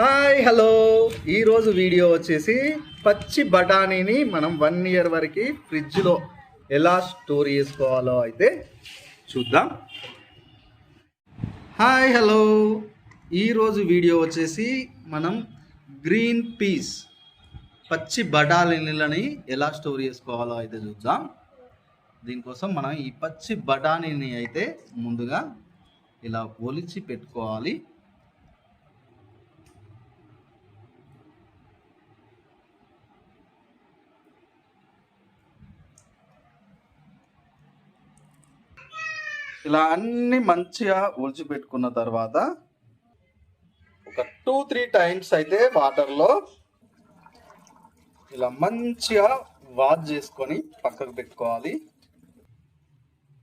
Hi hello. ఈరోజు video వచ్చేసి పచ్చి బఠానీని మనం వన్ ఇయర్ వరకు ఫ్రిడ్జ్లో ఎలా స్టోర్ చేసుకోవాలో అయితే చూద్దాం. Hi hello. ఈరోజు వీడియో వచ్చేసి మనం గ్రీన్ పీస్ పచ్చి బఠానీలని ఎలా స్టోర్ చేసుకోవాలో అయితే చూద్దాం. దీనికోసం మనం ఈ పచ్చి బఠానీని అయితే ముందుగా ఇలా ఒలిచి పెట్టుకోవాలి. ఇలా అన్ని మంచిగా ఒలిచిపెట్టుకున్న తర్వాత ఒక టూ త్రీ టైమ్స్ అయితే వాటర్లో ఇలా మంచిగా వాష్ చేసుకొని పక్కకు పెట్టుకోవాలి.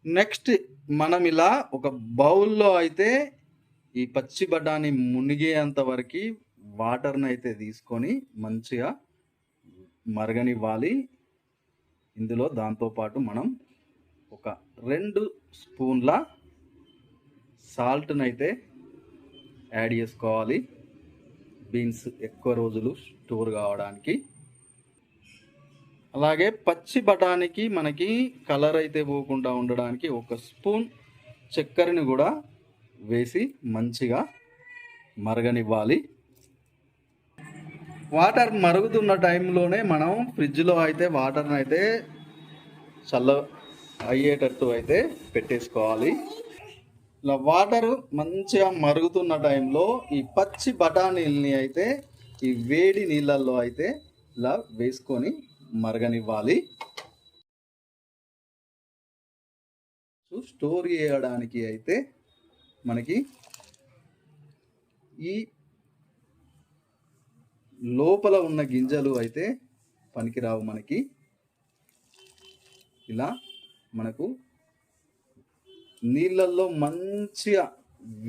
నెక్స్ట్ మనం ఇలా ఒక బౌల్లో అయితే ఈ పచ్చి బఠానీ మునిగేంత వరకు వాటర్ని అయితే తీసుకొని మంచిగా మరగనివ్వాలి. ఇందులో దాంతోపాటు మనం ఒక రెండు స్పూన్ల సాల్ట్ని అయితే యాడ్ చేసుకోవాలి. బీన్స్ ఎక్కువ రోజులు స్టోర్ కావడానికి. అలాగే పచ్చి బఠానీకి మనకి కలర్ అయితే పోకుండా ఉండడానికి ఒక స్పూన్ చక్కెరని కూడా వేసి మంచిగా మరగనివ్వాలి. వాటర్ మరుగుతున్న టైంలోనే మనం ఫ్రిడ్జ్లో అయితే వాటర్ని అయితే చల్ల అయ్యేటట్టు అయితే పెట్టేసుకోవాలి. ఇలా వాటర్ మంచిగా మరుగుతున్న టైంలో ఈ పచ్చి బఠానీల్ని అయితే ఈ వేడి నీళ్ళల్లో అయితే ఇలా వేసుకొని మరగనివ్వాలి. సో స్టోర్ చేయడానికి అయితే మనకి ఈ లోపల ఉన్న గింజలు అయితే పనికిరావు మనకి. ఇలా మనకు నీళ్ళల్లో మంచిగా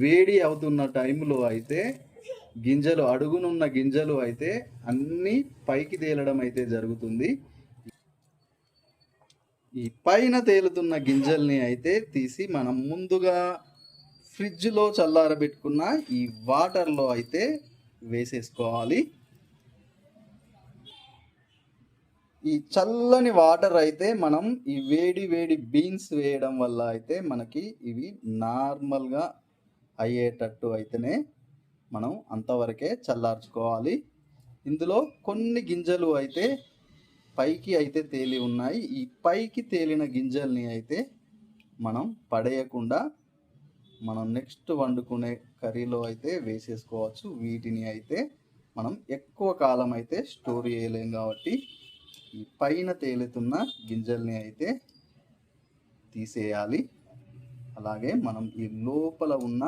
వేడి అవుతున్న టైంలో అయితే గింజలు అడుగునున్న గింజలు అయితే అన్నీ పైకి తేలడం అయితే జరుగుతుంది. ఈ పైన తేలుతున్న గింజల్ని అయితే తీసి మనం ముందుగా ఫ్రిడ్జ్లో చల్లారబెట్టుకున్న ఈ వాటర్లో అయితే వేసేసుకోవాలి. ఈ చల్లని వాటర్ అయితే మనం ఈ వేడి వేడి బీన్స్ వేయడం వల్ల అయితే మనకి ఇవి నార్మల్గా అయ్యేటట్టు అయితేనే మనం అంతవరకే చల్లార్చుకోవాలి. ఇందులో కొన్ని గింజలు అయితే పైకి అయితే తేలి ఉన్నాయి. ఈ పైకి తేలిన గింజల్ని అయితే మనం పడేయకుండా మనం నెక్స్ట్ వండుకునే కర్రీలో అయితే వేసేసుకోవచ్చు. వీటిని అయితే మనం ఎక్కువ కాలం అయితే స్టోర్ చేయలేం కాబట్టి ఈ పైన తేలుతున్న గింజల్ని అయితే తీసేయాలి. అలాగే మనం ఈ లోపల ఉన్న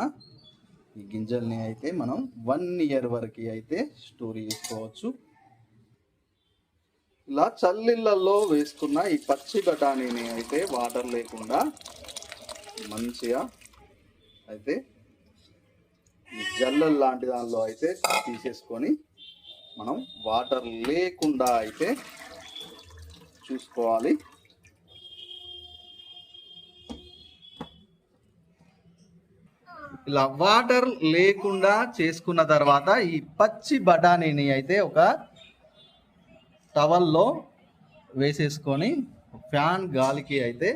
ఈ గింజల్ని అయితే మనం వన్ ఇయర్ వరకు అయితే స్టోర్ చేసుకోవచ్చు. ఇలా చల్లిళ్ళల్లో వేసుకున్న ఈ పచ్చి బఠానీని అయితే వాటర్ లేకుండా మంచిగా అయితే ఈ జల్లెల లాంటి దానిలో అయితే తీసేసుకొని మనం వాటర్ లేకుండా అయితే చూసుకోవాలి. ఇలా వాటర్ లేకుండా చేసుకున్న తర్వాత ఈ పచ్చి బఠానీని అయితే ఒక టవల్లో వేసేసుకొని ఫ్యాన్ గాలికి అయితే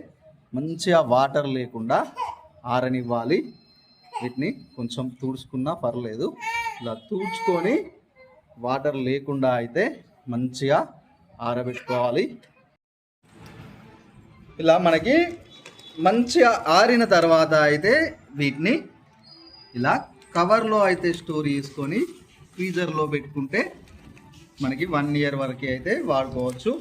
మంచిగా వాటర్ లేకుండా ఆరనివ్వాలి. వీటిని కొంచెం తుడుచుకున్నా పర్లేదు. ఇలా తుడుచుకొని వాటర్ లేకుండా అయితే మంచిగా ఆరబెట్టుకోవాలి. ఇలా మనకి మంచిగా ఆరిన తర్వాత అయితే వీటిని ఇలా కవర్లో అయితే స్టోర్ చేసుకొని ఫ్రీజర్లో పెట్టుకుంటే మనకి వన్ ఇయర్ వరకు అయితే వాడుకోవచ్చు.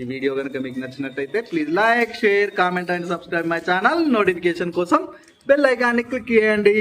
ఈ వీడియో కనుక మీకు నచ్చినట్టయితే please like share comment and subscribe my channel. Notification కోసం బెల్ ఐకాన్ని క్లిక్ చేయండి.